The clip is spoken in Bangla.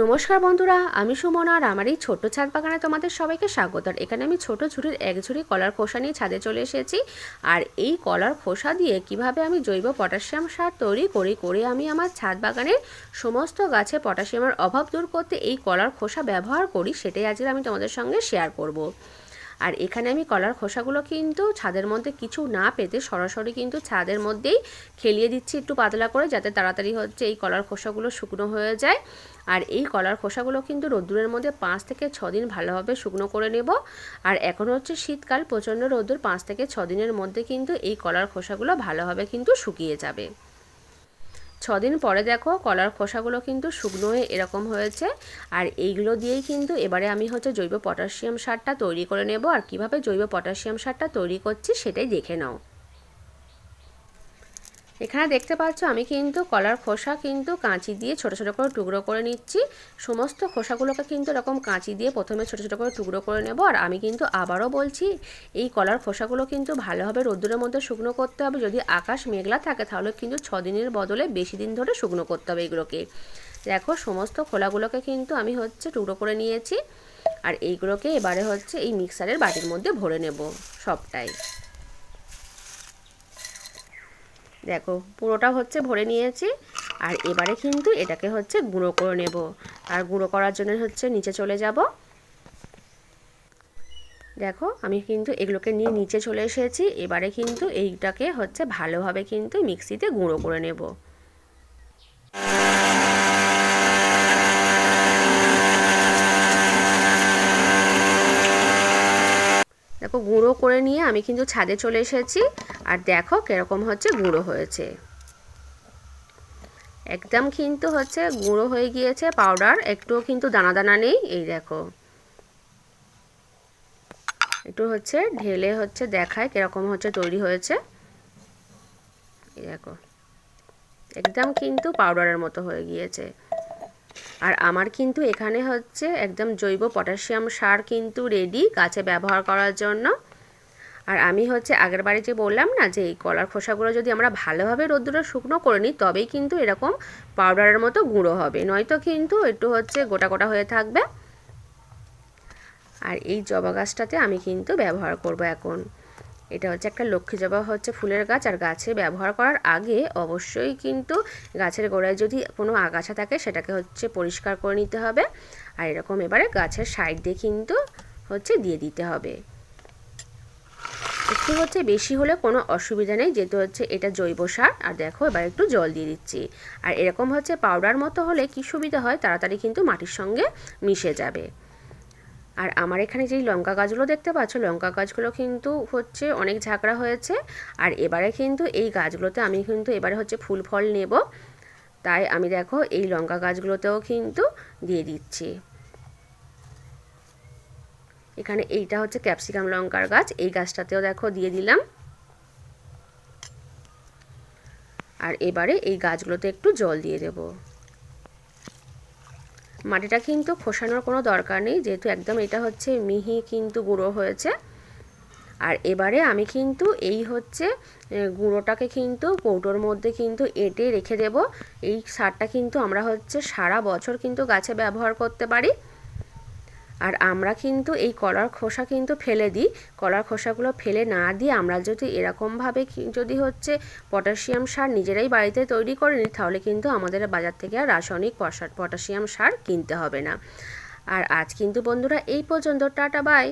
নমস্কার বন্ধুরা, আমি সুমন আর আমার এই ছোট্ট ছাদ বাগানে তোমাদের সবাইকে স্বাগত আর এখানে আমি ছোট ঝুড়ির এক ঝুড়ি কলার খোসা নিয়ে ছাদে চলে এসেছি আর এই কলার খোসা দিয়ে কীভাবে আমি জৈব পটাশিয়াম সার তৈরি করি, করে আমি আমার ছাদ বাগানের সমস্ত গাছে পটাশিয়ামের অভাব দূর করতে এই কলার খোসা ব্যবহার করি, সেটাই আজকে আমি তোমাদের সঙ্গে শেয়ার করব। আর এখানে আমি কলার খোসাগুলো কিন্তু ছাদের মধ্যে কিছু না পেতে সরাসরি কিন্তু ছাদের মধ্যেই খেলিয়ে দিচ্ছি একটু পাতলা করে যাতে তাড়াতাড়ি হচ্ছে এই কলার খোসাগুলো শুকনো হয়ে যায়। আর এই কলার খোসাগুলো কিন্তু রোদ্দুরের মধ্যে পাঁচ থেকে ছ দিন ভালোভাবে শুকনো করে নেব। আর এখন হচ্ছে শীতকাল, প্রচণ্ড রোদ্দুর, পাঁচ থেকে ছ দিনের মধ্যে কিন্তু এই কলার খোসাগুলো ভালোভাবে কিন্তু শুকিয়ে যাবে। ছদিন পরে দেখো কলার খোসাগুলো কিন্তু শুকনো হয়ে এরকম হয়েছে। আর এইগুলো দিয়েই কিন্তু এবারে আমি হচ্ছে জৈব পটাশিয়াম সারটা তৈরি করে নেব। আর কীভাবে জৈব পটাশিয়াম সারটা তৈরি করছি সেটাই দেখে নাও। এখানে দেখতে পাচ্ছ আমি কিন্তু কলার খোসা কিন্তু কাঁচি দিয়ে ছোট ছোট করে টুকরো করে নিচ্ছি। সমস্ত খোসাগুলোকে কিন্তু এরকম কাঁচি দিয়ে প্রথমে ছোট ছোট করে টুকরো করে নেব আর আমি কিন্তু আবারও বলছি, এই কলার খোসাগুলো কিন্তু ভালোভাবে রোদ্দুরের মধ্যে শুকনো করতে হবে। যদি আকাশ মেঘলা থাকে তাহলে কিন্তু ছ দিনের বদলে বেশি দিন ধরে শুকনো করতে হবে এগুলোকে। দেখো সমস্ত খোলাগুলোকে কিন্তু আমি হচ্ছে টুকরো করে নিয়েছি। আর এইগুলোকে এবারে হচ্ছে এই মিক্সারের বাটির মধ্যে ভরে নেব সবটাই। দেখো, পুরোটা হচ্ছে ভরে নিয়েছি। আর এবারে কিন্তু এটাকে হচ্ছে গুঁড়ো করে নেব। আর গুঁড়ো করার জন্য হচ্ছে নিচে চলে যাব। দেখো, আমি কিন্তু এগুলোকে নিয়ে নিচে চলে এসেছি। এবারে কিন্তু এইটাকে হচ্ছে ভালোভাবে কিন্তু মিক্সিতে গুঁড়ো করে নেব। দেখো, গুঁড়ো করে নিয়ে আমি কিন্তু ছাদে চলে এসেছি। আর দেখো কীরকম হচ্ছে গুঁড়ো হয়েছে। একদম কিন্তু হচ্ছে গুঁড়ো হয়ে গিয়েছে পাউডার একটুও কিন্তু দানা দানা নেই, এই দেখো। একটু হচ্ছে ঢেলে হচ্ছে দেখায় কীরকম হচ্ছে তৈরি হয়েছে। এই দেখো। একদম কিন্তু পাউডারের মতো হয়ে গিয়েছে। আর আমার কিন্তু এখানে হচ্ছে একদম জৈব পটাশিয়াম সার কিন্তু রেডি গাছে ব্যবহার করার জন্য। আর আমি হচ্ছে আগের বাড়ি যে বললাম না যে এই কলার খোসাগুলো যদি আমরা ভালোভাবে রোদ্দুরে শুকনো করে নিই, তবেই কিন্তু এরকম পাউডারের মতো গুঁড়ো হবে। নয়তো কিন্তু একটু হচ্ছে গোটা গোটা হয়ে থাকবে। আর এই জবা গাছটাতে আমি কিন্তু ব্যবহার করব এখন। এটা হচ্ছে একটা লক্ষ্মী জবা হচ্ছে ফুলের গাছ আর গাছে ব্যবহার করার আগে অবশ্যই কিন্তু গাছের গোড়ায় যদি কোনো আগাছা থাকে সেটাকে হচ্ছে পরিষ্কার করে নিতে হবে। আর এরকম এবারে গাছের সাইড দিয়ে কিন্তু হচ্ছে দিয়ে দিতে হবে। একটু হচ্ছে বেশি হলে কোনো অসুবিধা নেই, যেহেতু হচ্ছে এটা জৈব সার। আর দেখো এবার একটু জল দিয়ে দিচ্ছি। আর এরকম হচ্ছে পাউডার মতো হলে কি সুবিধা হয়? তাড়াতাড়ি কিন্তু মাটির সঙ্গে মিশে যাবে। আর আমার এখানে যেই লঙ্কা গাছগুলো দেখতে পাচ্ছ, লঙ্কা গাছগুলো কিন্তু হচ্ছে অনেক ঝাঁকড়া হয়েছে। আর এবারে কিন্তু এই গাছগুলোতে আমি কিন্তু এবারে হচ্ছে ফুল ফল নেব। তাই আমি দেখো এই লঙ্কা গাছগুলোতেও কিন্তু দিয়ে দিচ্ছি। এখানে এইটা হচ্ছে ক্যাপসিকাম লঙ্কার গাছ, এই গাছটাতেও দেখো দিয়ে দিলাম। আর এবারে এই গাছগুলোতে একটু জল দিয়ে দেবো। মাটিটা কিন্তু খোসানোর কোনো দরকার নেই, যেহেতু একদম এটা হচ্ছে মিহি কিন্তু গুঁড়ো হয়েছে। আর এবারে আমি কিন্তু এই হচ্ছে গুঁড়োটাকে কিন্তু কৌটোর মধ্যে কিন্তু এঁটে রেখে দেব। এই সারটা কিন্তু আমরা হচ্ছে সারা বছর কিন্তু গাছে ব্যবহার করতে পারি। আর আমরা কিন্তু এই কলার খোসা কিন্তু ফেলে দিই। কলার খোসাগুলো ফেলে না দিয়ে আমরা যদি এরকমভাবে যদি হচ্ছে পটাশিয়াম সার নিজেরাই বাড়িতে তৈরি করে নিই, তাহলে কিন্তু আমাদের বাজার থেকে আর রাসায়নিক পটাশিয়াম সার কিনতে হবে না। আর আজ কিন্তু বন্ধুরা এই পর্যন্ত, টাটা, বাই।